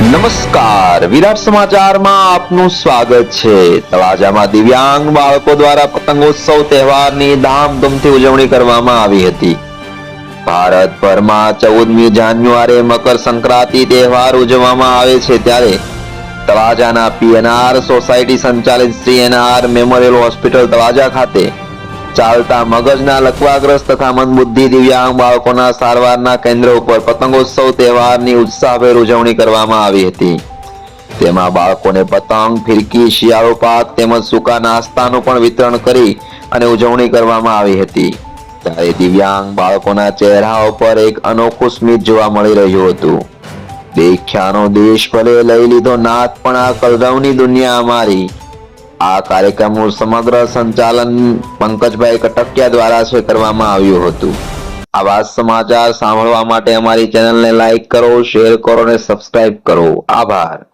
નમસ્કાર. વિરાટ સમાચારમાં આપનું સ્વાગત છે. તળાજામાં દિવ્યાંગ બાળકો દ્વારા પતંગોત્સવ તહેવારની ધામધૂમથી ઉજવણી કરવામાં આવી હતી. ભારતભરમાં ચૌદમી જાન્યુઆરી મકર સંક્રાંતિ તહેવાર ઉજવવામાં આવે છે ત્યારે તળાજાના પીએનઆર સોસાયટી સંચાલિત CNR NR memorial hospital Talaja ખાતે ચાલતા મગજના લકવાગ્રસ્ત તથા મંદબુદ્ધિ દિવ્યાંગ બાળકોના સારવારના કેન્દ્ર ઉપર પતંગોત્સવ તહેવારની ઉત્સાહભેર ઉજવણી કરવામાં આવી હતી. તેમાં બાળકોને પતંગ, ફિરકી, શિયાળો પાક તેમજ સૂકા નાસ્તાનું પણ વિતરણ કરી અને ઉજવણી કરવામાં આવી હતી. ત્યારે દિવ્યાંગ બાળકોના ચહેરા ઉપર એક અનોખું સ્મિત જોવા મળી રહ્યું હતું. દેખ્યાનો દેશ ભલે લઈ લીધો નાથ પણ આ કલરવની દુનિયા અમારી. આ કાર્યક્રમનું સમગ્ર સંચાલન પંકજભાઈ કટકિયા દ્વારા છે કરવામાં આવ્યું હતું. આવા સમાચાર સાંભળવા માટે અમારી ચેનલને લાઈક કરો, શેર કરો અને સબસ્ક્રાઇબ કરો. આભાર.